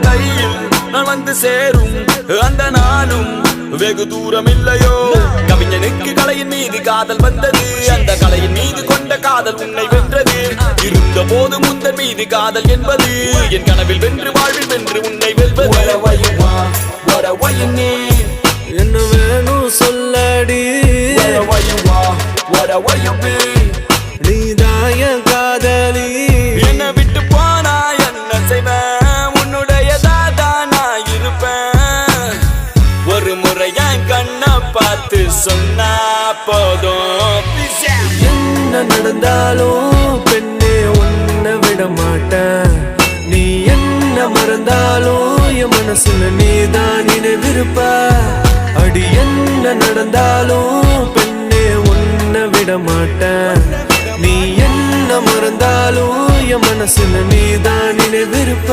கையில் நான் வந்து சேரும். அந்த நாளும் வெகு தூரம் இல்லையோ கவிஞனுக்கு கலையின் மீது காதல் வந்தது. அந்த கலையின் மீது கொண்ட காதல் உன்னை வென்றது. இருந்த போது முந்தன் மீது காதல் என்பது. என் கனவில் வென்று வாழ்வில் வென்று உன்னை வெல்வது. What? என்ன வேணும் சொல்லடி. you are? What you be? ஒரு முறை கண்ணா பார்த்து சொன்னா போதும். என்ன நடந்தாலும் பெண்ணே உன்னை விட மாட்டேன். நீ என்ன மறந்தாலும் என் மனசுல நீ தான் நினைவிருப்ப. அடி என்ன நடந்தாலும் பெண்ணே உன்னை விட மாட்டேன். நீ என்ன மறந்தாலும் என் மனசுல நீ தான் நினைவிருப்ப.